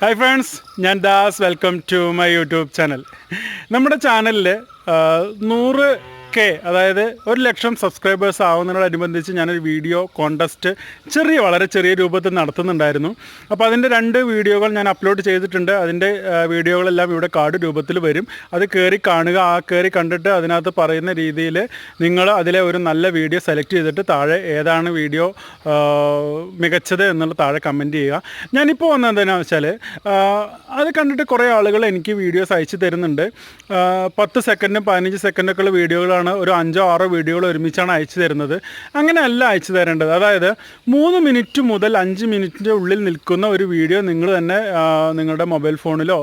Hi friends ഞാൻ Das. Welcome to my YouTube channel നമ്മുടെ ചാനലിൽ നൂറ് കെ അതായത് ഒരു ലക്ഷം സബ്സ്ക്രൈബേഴ്സ് ആവുന്നതിനോടനുബന്ധിച്ച് ഞാനൊരു വീഡിയോ കോണ്ടസ്റ്റ് ചെറിയ വളരെ ചെറിയ രൂപത്തിൽ നടത്തുന്നുണ്ടായിരുന്നു. അപ്പോൾ അതിന്റെ രണ്ട് വീഡിയോകൾ ഞാൻ അപ്ലോഡ് ചെയ്തിട്ടുണ്ട്. അതിന്റെ വീഡിയോകളെല്ലാം ഇവിടെ കാർഡ് രൂപത്തിൽ വരും. അത് കയറി കാണുക ആ കയറി കണ്ടിട്ട് അതിനകത്ത് പറയുന്ന രീതിയിൽ നിങ്ങൾ അതിലെ ഒരു നല്ല വീഡിയോ സെലക്ട് ചെയ്തിട്ട് താഴെ ഏതാണ് വീഡിയോ മികച്ചത് എന്നുള്ള താഴെ കമന്റ് ചെയ്യുക. ഞാനിപ്പോൾ വന്നത് എന്താണെന്ന് വെച്ചാൽ അത് കണ്ടിട്ട് കുറേ ആളുകൾ എനിക്ക് വീഡിയോസ് അയച്ചു തരുന്നുണ്ട്. പത്ത് സെക്കൻഡും പതിനഞ്ച് സെക്കൻഡൊക്കെ ഉള്ള വീഡിയോകളാണ് ഒരു അഞ്ചോ ആറോ വീഡിയോകൾ ഒരുമിച്ചാണ് അയച്ചു തരുന്നത്. അങ്ങനെയല്ല അയച്ചു തരേണ്ടത്. അതായത് മൂന്ന് മിനിറ്റ് മുതൽ അഞ്ച് മിനിറ്റിന്റെ ഉള്ളിൽ നിൽക്കുന്ന ഒരു വീഡിയോ നിങ്ങൾ തന്നെ നിങ്ങളുടെ മൊബൈൽ ഫോണിലോ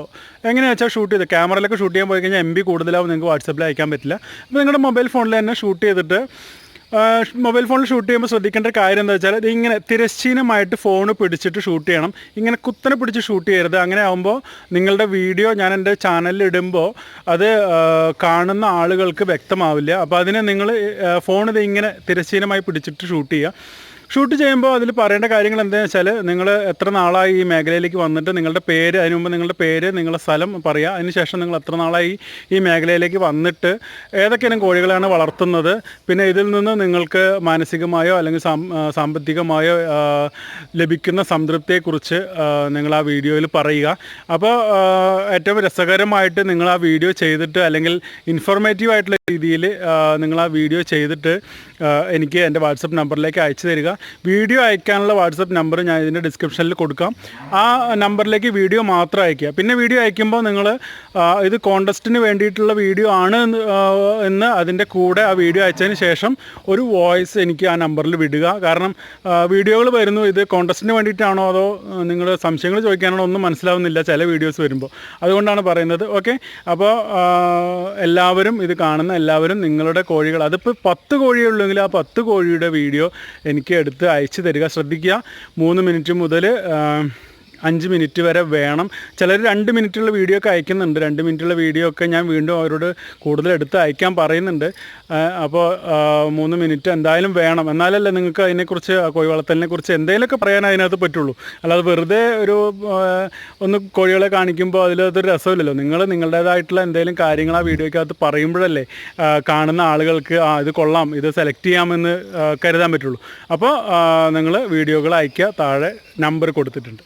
എങ്ങനെയാ വെച്ചാൽ ഷൂട്ട് ചെയ്ത് ക്യാമറയിലൊക്കെ ഷൂട്ട് ചെയ്യാൻ പോയി കഴിഞ്ഞാൽ എം ബി കൂടുതലാവും നിങ്ങൾക്ക് വാട്സപ്പിൽ അയക്കാൻ പറ്റില്ല. അപ്പോൾ നിങ്ങളുടെ മൊബൈൽ ഫോണിൽ തന്നെ ഷൂട്ട് ചെയ്തിട്ട് മൊബൈൽ ഫോണിൽ ഷൂട്ട് ചെയ്യുമ്പോൾ ശ്രദ്ധിക്കേണ്ട കാര്യം എന്താ വെച്ചാൽ ഇതിങ്ങനെ തിരശ്ചീനമായിട്ട് ഫോൺ പിടിച്ചിട്ട് ഷൂട്ട് ചെയ്യണം. ഇങ്ങനെ കുത്തനെ പിടിച്ച് ഷൂട്ട് ചെയ്യരുത്. അങ്ങനെ ആകുമ്പോൾ നിങ്ങളുടെ വീഡിയോ ഞാൻ എന്റെ ചാനലിൽ ഇടുമ്പോൾ അത് കാണുന്ന ആളുകൾക്ക് വ്യക്തമാവില്ല. അപ്പോൾ അതിനെ നിങ്ങൾ ഫോൺ ഇത് ഇങ്ങനെ തിരശ്ചീനമായി പിടിച്ചിട്ട് ഷൂട്ട് ചെയ്യുക. ഷൂട്ട് ചെയ്യുമ്പോൾ അതിൽ പറയേണ്ട കാര്യങ്ങൾ എന്താണെന്ന് വെച്ചാൽ നിങ്ങൾ എത്ര നാളായി ഈ മേഖലയിലേക്ക് വന്നിട്ട് നിങ്ങളുടെ പേര് അതിന് മുമ്പ് നിങ്ങളുടെ പേര് നിങ്ങളുടെ സ്ഥലം പറയുക. അതിനുശേഷം നിങ്ങൾ എത്ര നാളായി ഈ മേഖലയിലേക്ക് വന്നിട്ട് ഏതൊക്കെയാണ് കോഴികളാണ് വളർത്തുന്നത്. പിന്നെ ഇതിൽ നിന്ന് നിങ്ങൾക്ക് മാനസികമായോ അല്ലെങ്കിൽ സാമ്പത്തികമായോ ലഭിക്കുന്ന സംതൃപ്തിയെക്കുറിച്ച് നിങ്ങൾ ആ വീഡിയോയിൽ പറയുക. അപ്പോൾ ഏറ്റവും രസകരമായിട്ട് നിങ്ങൾ ആ വീഡിയോ ചെയ്തിട്ട് അല്ലെങ്കിൽ ഇൻഫോർമേറ്റീവ് ആയിട്ടുള്ള രീതിയിൽ നിങ്ങൾ ആ വീഡിയോ ചെയ്തിട്ട് എനിക്ക് എന്റെ വാട്സപ്പ് നമ്പറിലേക്ക് അയച്ചു തരിക. വീഡിയോ അയക്കാനുള്ള വാട്സപ്പ് നമ്പർ ഞാൻ ഇതിന്റെ ഡിസ്ക്രിപ്ഷനിൽ കൊടുക്കാം. ആ നമ്പറിലേക്ക് വീഡിയോ മാത്രം അയക്കുക. പിന്നെ വീഡിയോ അയക്കുമ്പോൾ നിങ്ങൾ ഇത് കോണ്ടസ്റ്റിന് വേണ്ടിയിട്ടുള്ള വീഡിയോ ആണ് എന്ന്, അതിന്റെ കൂടെ ആ വീഡിയോ അയച്ചതിന് ശേഷം ഒരു വോയിസ് എനിക്ക് ആ നമ്പറിൽ വിടുക. കാരണം വീഡിയോകൾ വരുന്നു ഇത് കോണ്ടസ്റ്റിന് വേണ്ടിയിട്ടാണോ അതോ നിങ്ങൾ സംശയങ്ങൾ ചോദിക്കാനാണോ ഒന്നും മനസ്സിലാവുന്നില്ല ചില വീഡിയോസ് വരുമ്പോൾ. അതുകൊണ്ടാണ് പറയുന്നത്. ഓക്കെ? അപ്പോൾ എല്ലാവരും ഇത് കാണുന്ന എല്ലാവരും നിങ്ങളുടെ കോഴികൾ അതിപ്പോൾ പത്ത് കോഴിയുള്ളെങ്കിൽ ആ പത്ത് കോഴിയുടെ വീഡിയോ എനിക്ക് എടുത്ത് അയച്ചു തരിക. ശ്രദ്ധിക്കുക. മൂന്ന് മിനിറ്റ് മുതൽ അഞ്ച് മിനിറ്റ് വരെ വേണം. ചിലർ രണ്ട് മിനിറ്റുള്ള വീഡിയോ ഒക്കെ അയക്കുന്നുണ്ട്. രണ്ട് മിനിറ്റുള്ള വീഡിയോ ഒക്കെ ഞാൻ വീണ്ടും അവരോട് കൂടുതൽ എടുത്ത് അയക്കാൻ പറയുന്നുണ്ട്. അപ്പോൾ മൂന്ന് മിനിറ്റ് എന്തായാലും വേണം. എന്നാലല്ലേ നിങ്ങൾക്ക് അതിനെക്കുറിച്ച് കോഴി വളർത്തലിനെ കുറിച്ച് എന്തെങ്കിലുമൊക്കെ പറയാൻ അതിനകത്ത് പറ്റുള്ളൂ. അല്ലാതെ വെറുതെ ഒരു ഒന്ന് കോഴികളെ കാണിക്കുമ്പോൾ അതിലതൊരു രസമില്ലല്ലോ. നിങ്ങൾ നിങ്ങളുടേതായിട്ടുള്ള എന്തെങ്കിലും കാര്യങ്ങൾ ആ വീഡിയോയ്ക്കകത്ത് പറയുമ്പോഴല്ലേ കാണുന്ന ആളുകൾക്ക് ആ ഇത് കൊള്ളാം ഇത് സെലക്ട് ചെയ്യാമെന്ന് കരുതാൻ പറ്റുള്ളൂ. അപ്പോൾ നിങ്ങൾ വീഡിയോകൾ അയക്കുക താഴെ നമ്പർ കൊടുത്തിട്ടുണ്ട്.